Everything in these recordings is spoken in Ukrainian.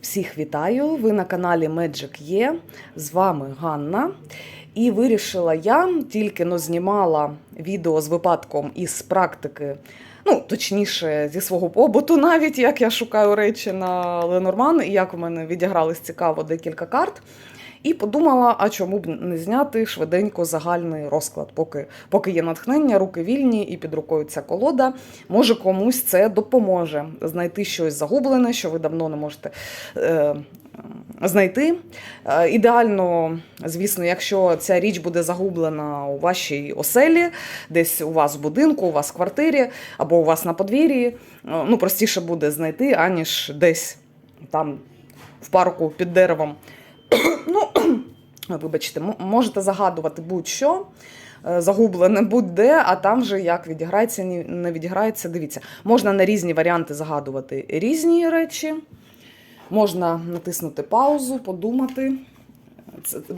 Всіх вітаю! Ви на каналі Magic Є. З вами Ганна. І вирішила я тільки но знімала відео з випадком із практики, ну, точніше, зі свого побуту, навіть як я шукаю речі на Ленорман, і як у мене відігрались цікаво декілька карт. І подумала, а чому б не зняти швиденько загальний розклад, поки, поки є натхнення, руки вільні і під рукою ця колода. Може комусь це допоможе знайти щось загублене, що ви давно не можете е, знайти. Е, ідеально, звісно, якщо ця річ буде загублена у вашій оселі, десь у вас в будинку, у вас в квартирі або у вас на подвір'ї, е, ну простіше буде знайти, аніж десь там в парку під деревом. Ну, вибачте, можете загадувати будь-що. е, Загублене будь-де, а там вже як відіграється, не відіграється. Дивіться, можна на різні варіанти загадувати різні речі. Можна натиснути паузу, подумати.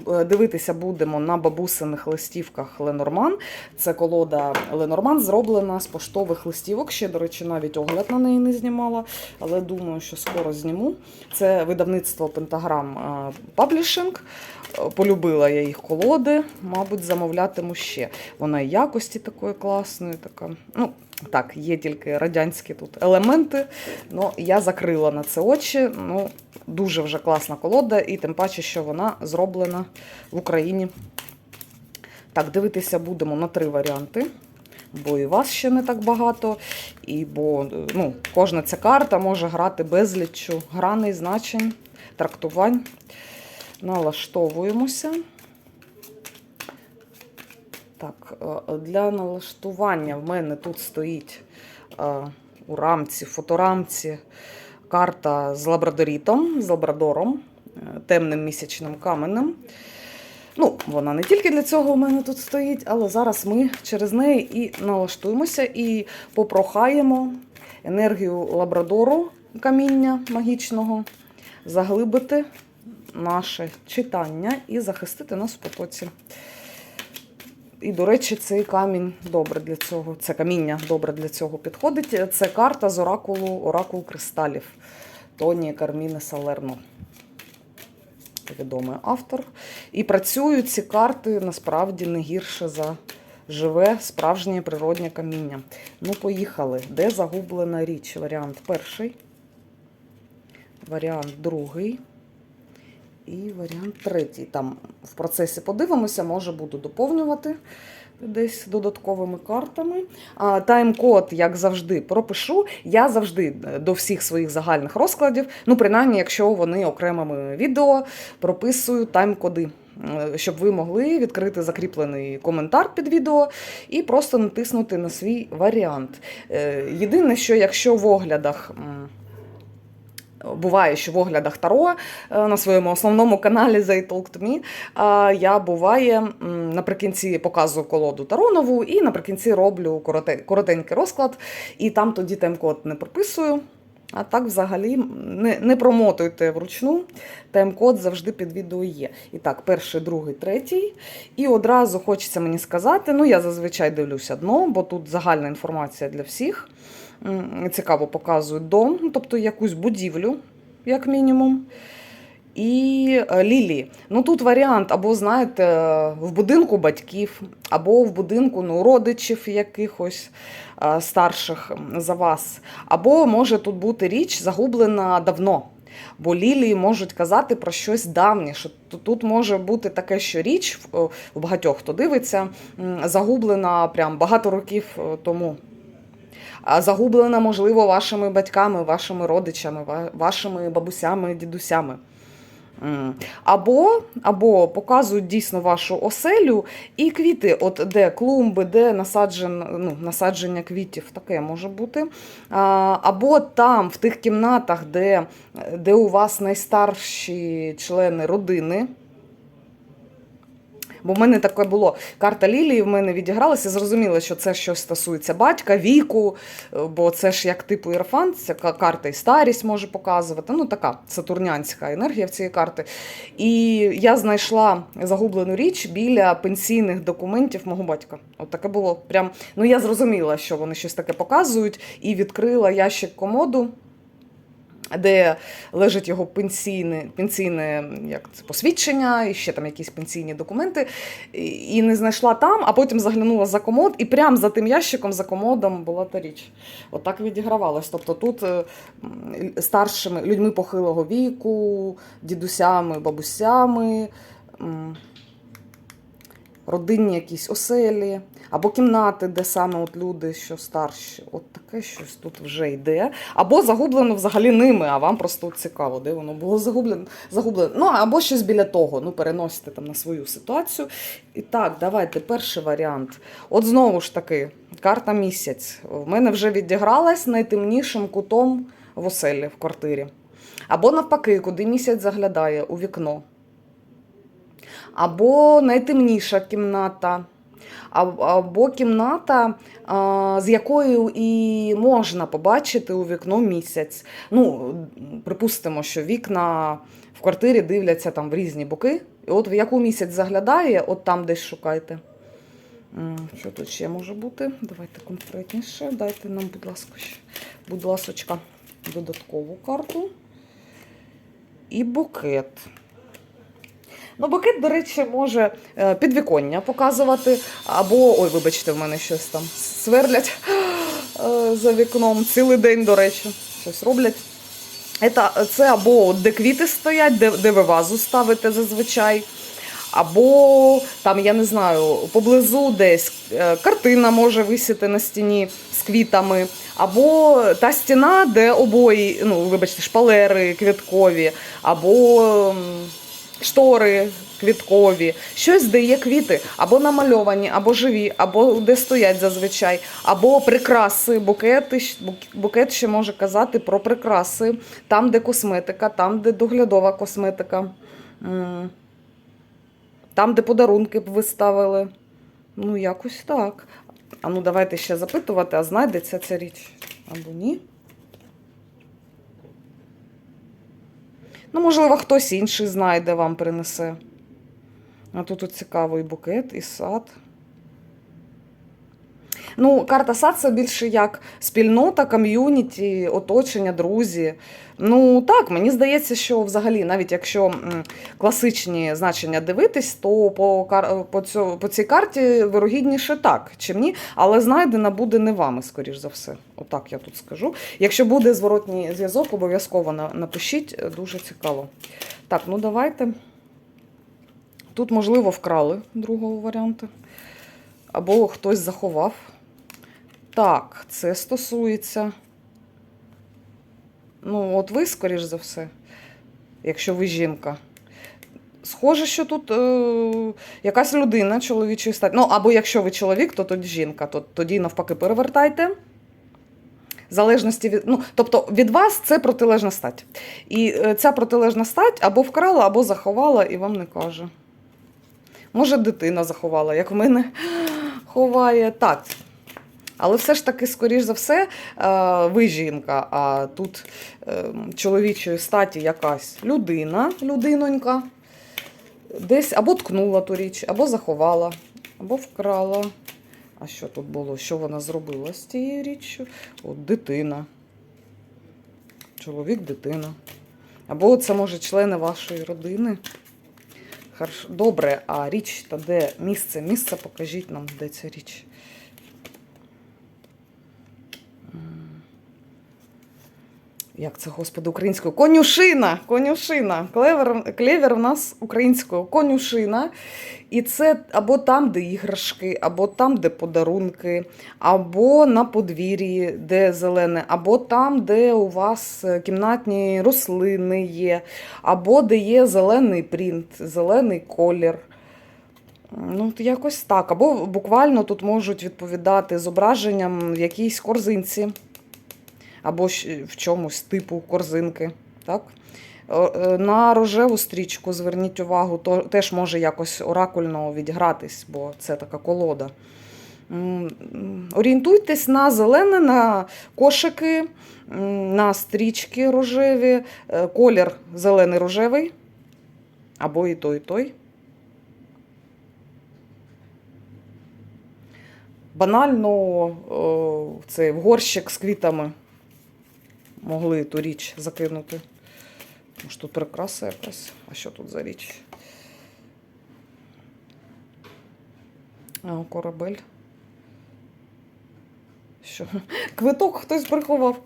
Е, Дивитися будемо на бабусиних листівках Ленорман. Це колода Ленорман зроблена з поштових листівок. Ще, до речі, навіть огляд на неї не знімала, але думаю, що скоро зніму. Це видавництво Пентаграм Паблішинг. Полюбила я їх колоди, мабуть, замовлятиму ще. Вона і якості такої класної, така. Ну, так, є тільки радянські тут елементи. Ну, я закрила на це очі. Ну, дуже вже класна колода, і тим паче, що вона зроблена в Україні. Так, дивитися будемо на три варіанти. Бо і вас ще не так багато, і бо ну, кожна ця карта може грати безліччю граней, значень, трактувань. Налаштовуємося. Так, е, для налаштування в мене тут стоїть е, у рамці, фоторамці карта з лабрадорітом, з лабрадором, е, темним місячним каменем. Ну, вона не тільки для цього у мене тут стоїть, але зараз ми через неї і налаштуємося і попрохаємо енергію лабрадору каміння магічного заглибити наше читання і захистити нас в потоці. І, до речі, цей камінь добре для цього, це каміння добре для цього підходить. Це карта з оракулу Оракул кристалів Тоні Карміни Салерно. Відомий автор. І працюють ці карти насправді не гірше за живе справжнє природнє каміння. Ну, поїхали. Де загублена річ? Варіант перший, варіант другий. І варіант третій. Там в процесі подивимося, може буду доповнювати десь додатковими картами. А, Тайм-код, як завжди, пропишу. Я завжди до всіх своїх загальних розкладів, ну, принаймні, якщо вони окремими відео, прописую тайм-коди. е, Щоб ви могли відкрити закріплений коментар під відео і просто натиснути на свій варіант. Е, Єдине, що якщо в оглядах. Буває, що в оглядах Таро е, на своєму основному каналі They Talk to Me я буває наприкінці показую колоду Таронову і наприкінці роблю коротенький розклад, і там тоді тайм-код не прописую. А так взагалі не, не промотуйте вручну. Тайм-код завжди під відео є. І так, перший, другий, третій. І одразу хочеться мені сказати: ну я зазвичай дивлюся дно, бо тут загальна інформація для всіх. Цікаво показують дом, ну, тобто якусь будівлю, як мінімум. І е, лілії. Ну тут варіант, або, знаєте, в будинку батьків, або в будинку ну, родичів якихось е, старших за вас. Або може тут бути річ загублена давно. Бо лілії можуть казати про щось давнє. Тут може бути таке, що річ в- е, багатьох, хто дивиться, загублена прям багато років тому. Загублена, можливо, вашими батьками, вашими родичами, вашими бабусями, дідусями. Або, або показують дійсно вашу оселю і квіти, от де клумби, де насаджен, ну, насадження квітів, таке може бути. А, або там, в тих кімнатах, де, де у вас найстарші члени родини. Бо в мене таке було. Карта Лілії в мене відігралася. Зрозуміло, що це щось стосується батька, віку, е, бо це ж як типу ірафант, ця карта і старість може показувати. Ну, така сатурнянська енергія в цієї карти. І я знайшла загублену річ біля пенсійних документів мого батька. От таке було прям. Ну, я зрозуміла, що вони щось таке показують, і відкрила ящик комоду. Де лежить його пенсійне, пенсійне як це, посвідчення, і ще там якісь пенсійні документи, і, не знайшла там, а потім заглянула за комод, і прямо за тим ящиком, за комодом була та річ. Отак відігравалось. Тобто тут е, старшими людьми похилого віку, дідусями, бабусями. Родинні якісь оселі або кімнати, де саме от люди, що старші. От таке щось тут вже йде. Або загублено взагалі ними, а вам просто цікаво, де воно було загублено. загублено. Ну, або щось біля того. Ну, переносите там на свою ситуацію. І так, давайте перший варіант. От знову ж таки, карта місяць. В мене вже відігралась найтемнішим кутом в оселі в квартирі. Або навпаки, куди місяць заглядає у вікно. Або найтемніша кімната, або кімната, з якою і можна побачити у вікно місяць. Ну, припустимо, що вікна в квартирі дивляться там в різні боки. І от в яку місяць заглядає, от там десь шукайте. Що тут ще може бути? Давайте конкретніше. Дайте нам, будь ласка, будь ласочка, додаткову карту. І букет. Ну, букет, до речі, може е, підвіконня показувати, або, ой, вибачте, в мене щось там сверлять е, за вікном. Цілий день, до речі, щось роблять. Це, або де квіти стоять, де, де ви вазу ставите зазвичай. Або там, я не знаю, поблизу десь е, картина може висіти на стіні з квітами, або та стіна, де обої, ну, вибачте, шпалери квіткові, або штори квіткові, щось, де є квіти, або намальовані, або живі, або де стоять зазвичай, або прикраси, букети, букет ще може казати про прикраси, там, де косметика, там, де доглядова косметика. Там, де подарунки б ви ставили. Ну, якось так. А ну, давайте ще запитувати, а знайдеться ця річ або ні. Ну, можливо, хтось інший знайде, вам принесе. А тут цікавий букет і сад. Ну, карта сад це більше як спільнота, ком'юніті, оточення, друзі. Ну так, мені здається, що взагалі, навіть якщо класичні значення дивитись, то по, по, цьо, по цій карті вирогідніше так, чим ні, але знайдена буде не вами, скоріш за все. Отак я тут скажу. Якщо буде зворотній зв'язок, обов'язково напишіть, дуже цікаво. Так, ну давайте. Тут, можливо, вкрали другого варіанту. Або хтось заховав. Так, це стосується. Ну, от ви, скоріш за все, якщо ви жінка. Схоже, що тут е, якась людина чоловічої статі. Ну, або якщо ви чоловік, то тоді жінка, то тоді навпаки перевертайте. Залежності від. Ну, тобто від вас це протилежна стать. І е, ця протилежна стать або вкрала, або заховала, і вам не каже. Може, дитина заховала, як в мене ховає. Так. Але все ж таки, скоріш за все, е, ви жінка, а тут е, чоловічої статі якась людина, людинонька, десь або ткнула ту річ, або заховала, або вкрала. А що тут було? Що вона зробила з цією річчю? От дитина. Чоловік, дитина. Або це може члени вашої родини. Добре, а річ та де місце? Місце покажіть нам, де ця річ. Як це, господи, українською? Конюшина! Конюшина. Клевер, клевер в нас українською конюшина. І це або там, де іграшки, або там, де подарунки, або на подвір'ї, де зелене, або там, де у вас кімнатні рослини є, або де є зелений принт, зелений колір. Ну, якось так. Або буквально тут можуть відповідати зображенням в якійсь корзинці, або в чомусь типу корзинки. Так? Е, На рожеву стрічку зверніть увагу, то теж може якось оракульно відігратись, бо це така колода. Орієнтуйтесь на зелене, на кошики, на стрічки рожеві, е, колір зелений рожевий, або і той, і той. Банально це горщик з квітами. Могли ту річ закинути. Може тут прикраса якась? А що тут за річ? А, корабель. Що? Квиток хтось приховав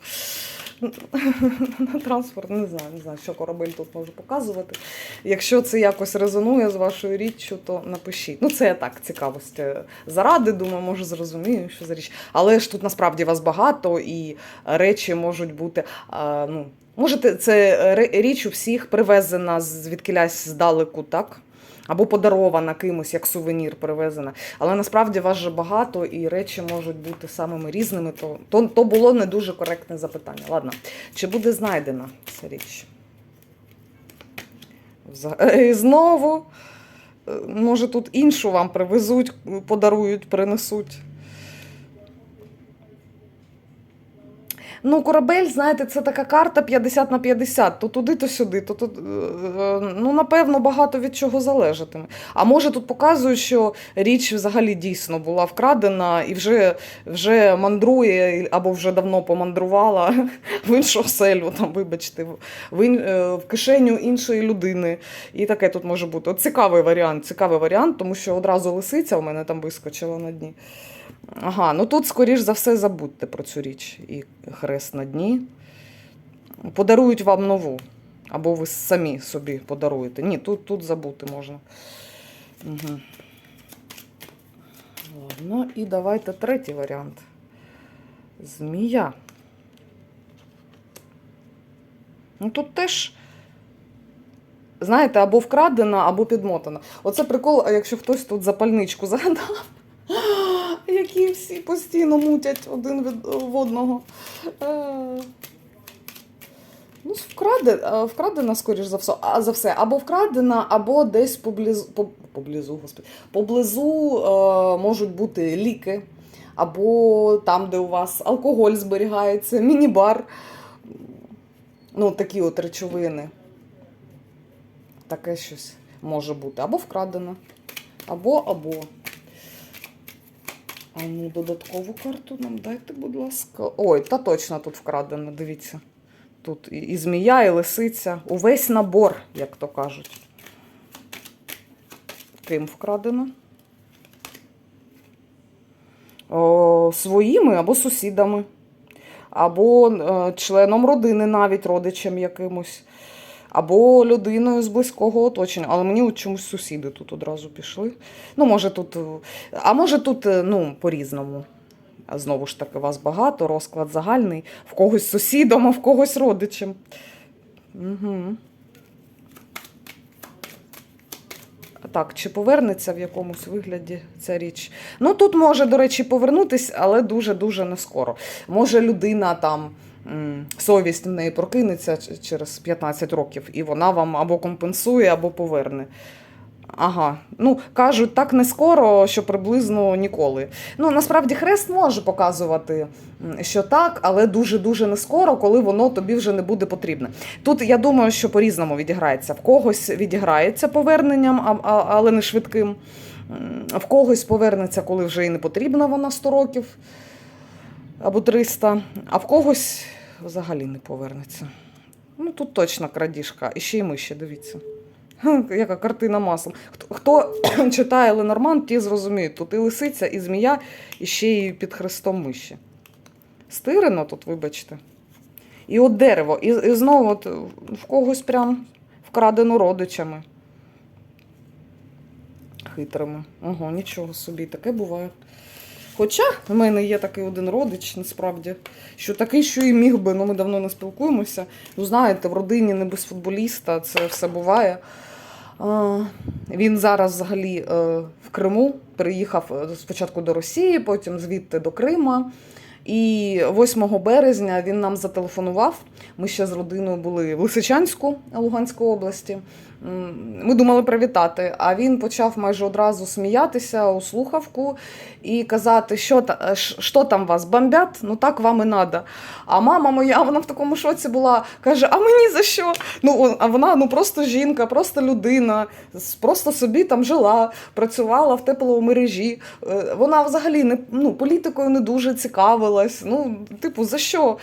на транспорт. Не знаю, не знаю, що корабель тут може показувати. Якщо це якось резонує з вашою річчю, то напишіть. Ну, це я так, цікавості заради, думаю, може зрозумію, що за річ. Але ж тут насправді вас багато і речі можуть бути. А, ну, Можете, це ре- річ у всіх привезена звідкилясь здалеку, так? Або подарована кимось як сувенір привезена. Але насправді вас же багато і речі можуть бути самими різними. То, то, то було не дуже коректне запитання. Ладно, чи буде знайдена ця річ? І знову, е, може, тут іншу вам привезуть, подарують, принесуть. Ну, корабель, знаєте, це така карта 50 на 50, то туди, то сюди, то тут, е, ну, напевно, багато від чого залежатиме. А може тут показують, що річ взагалі дійсно була вкрадена і вже, вже мандрує або вже давно помандрувала в іншу оселю, там, вибачте, в, в, ін- е, в кишеню іншої людини. І таке тут може бути. От цікавий варіант, цікавий варіант, тому що одразу лисиця у мене там вискочила на дні. Ага, ну тут, скоріш за все, забудьте про цю річ. І хрест на дні. Подарують вам нову. Або ви самі собі подаруєте. Ні, тут, тут забути можна. Угу. Ладно, і давайте третій варіант. Змія. Ну тут теж, знаєте, або вкрадена, або підмотана. Оце прикол, якщо хтось тут запальничку загадав. Всі постійно мутять один від в одного. Е, Ну, вкраде, е, вкрадена, скоріш за все, а за все, або вкрадена, або десь поблизу, по- поблизу, господи, поблизу е, можуть бути ліки, або там, де у вас алкоголь зберігається, міні-бар. Ну, такі от речовини. Таке щось може бути. Або вкрадено, або, або. А ну, додаткову карту нам дайте, будь ласка. Ой, та точно тут вкрадено, дивіться. Тут і, змія, і лисиця. Увесь набор, як то кажуть. Ким вкрадено? О, своїми або сусідами, або е, членом родини, навіть родичем якимось, або людиною з близького оточення. Але мені от чомусь сусіди тут одразу пішли. Ну, може, тут, а може тут, е, ну, по-різному. Знову ж таки, вас багато, розклад загальний, в когось сусідом, а в когось родичем. Угу. Так, чи повернеться в якомусь вигляді ця річ? Ну, тут може, до речі, повернутись, але дуже-дуже не скоро. Може, людина там. Совість в неї прокинеться через 15 років, і вона вам або компенсує, або поверне. Ага, ну кажуть, так не скоро, що приблизно ніколи. Ну насправді хрест може показувати, що так, але дуже-дуже не скоро, коли воно тобі вже не буде потрібне. Тут я думаю, що по-різному відіграється. В когось відіграється поверненням, але не швидким. В когось повернеться, коли вже і не потрібна вона 100 років або 300, а в когось взагалі не повернеться. Ну тут точно крадіжка. І ще й миші, дивіться. Яка картина маслом. Хто, читає Ленорман, ті зрозуміють. Тут і лисиця, і змія, і ще й під хрестом миші. Стирено тут, вибачте. І от дерево. І, і знову от в когось прям вкрадено родичами. Хитрими. Ого, нічого собі, таке буває. Хоча в мене є такий один родич, насправді, що такий, що і міг би, ну ми давно не спілкуємося. Ну, знаєте, в родині не без футболіста це все буває. Він зараз взагалі е, в Криму приїхав е, спочатку до Росії, потім звідти до Крима. І 8 березня він нам зателефонував. Ми ще з родиною були в Лисичанську Луганської області. Ми думали привітати, а він почав майже одразу сміятися у слухавку і казати, що, е, що там вас бомбять, ну так вам і надо. А мама моя, вона в такому шоці була, каже: А мені за що? Ну, а вона ну просто жінка, просто людина, просто собі там жила, працювала в тепловій мережі. Е, Вона взагалі не ну, політикою не дуже цікавилась. Ну, типу, за що?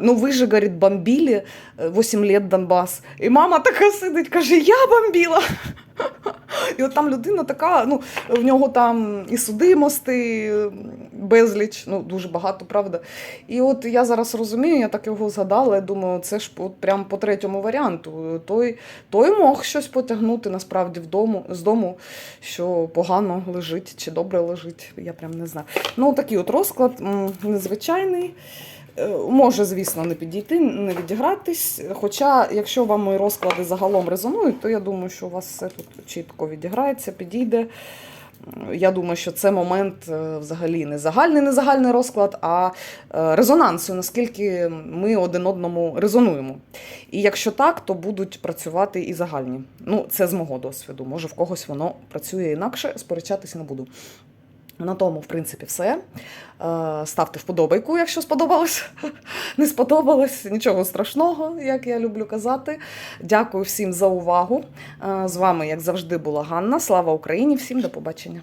Ну, ви же, говорить, бомбили 8 лет Донбас. І мама така сидить, каже, я бомбила. І от там людина така, ну, в нього там і судимості безліч, ну, дуже багато, правда. І от я зараз розумію, я так його згадала, я думаю, це ж от прям по третьому варіанту. Той, той мог щось потягнути насправді вдому, з дому, що погано лежить чи добре лежить, я прям не знаю. Ну, такий от розклад незвичайний. Е, Може, звісно, не підійти, не відігратись. Хоча, якщо вам мої розклади загалом резонують, то я думаю, що у вас все тут чітко відіграється, підійде. Я думаю, що це момент е, взагалі не загальний, не загальний розклад, а е, резонансу, наскільки ми один одному резонуємо. І якщо так, то будуть працювати і загальні. Ну, це з мого досвіду. Може, в когось воно працює інакше, сперечатися не буду. На тому, в принципі, все. Е, Ставте вподобайку, якщо сподобалось. Не сподобалось, нічого страшного, як я люблю казати. Дякую всім за увагу. Е, З вами, як завжди, була Ганна. Слава Україні! Всім до побачення!